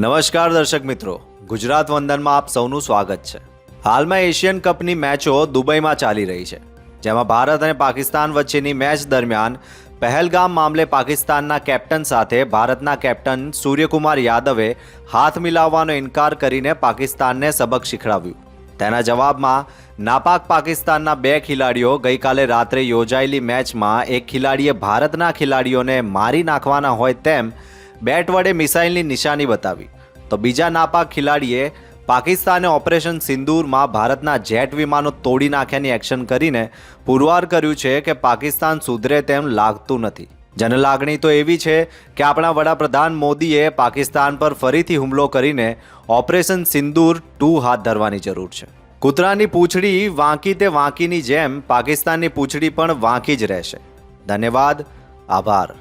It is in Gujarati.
નમસ્કાર દર્શક મિત્રો. ગુજરાત વંદનમાં આપ સૌનું સ્વાગત છે. હાલમાં એશિયન કપની મેચો દુબઈમાં ચાલી રહી છે. જેમાં ભારત અને પાકિસ્તાન વચ્ચેની મેચ દરમિયાન પહેલગામ મામલે પાકિસ્તાનના કેપ્ટન સાથે ભારતના કેપ્ટન સૂર્યકુમાર યાદવે હાથ મિલાવવાનો ઇનકાર કરીને પાકિસ્તાનને સબક શીખડાવ્યું. તેના જવાબમાં, નાપાક પાકિસ્તાનના બે ખેલાડીઓ ગઈકાલે રાત્રે યોજાયેલી મેચમાં એક ખેલાડીએ ભારતના ખેલાડીઓને મારી નાખવાના હોય તેમ બેટ વડે મિસાઇલની નિશાની બતાવી. તો બીજા નાપાક ખેલાડીએ પાકિસ્તાને ઓપરેશન સિંદૂરમાં ભારતના જેટ વિમાનો તોડી નાખ્યાની એક્શન કરીને પુરવાર કર્યું છે કે પાકિસ્તાન સુધરે તેમ લાગતું નથી. જનલાગણી તો એવી છે કે આપણા વડાપ્રધાન મોદીએ પાકિસ્તાન પર ફરીથી હુમલો કરીને ઓપરેશન સિંદૂર ટુ હાથ ધરવાની જરૂર છે. કૂતરાની પૂંછડી વાંકી તે વાંકીની જેમ પાકિસ્તાનની પૂંછડી પણ વાંકી જ રહેશે. ધન્યવાદ. આભાર.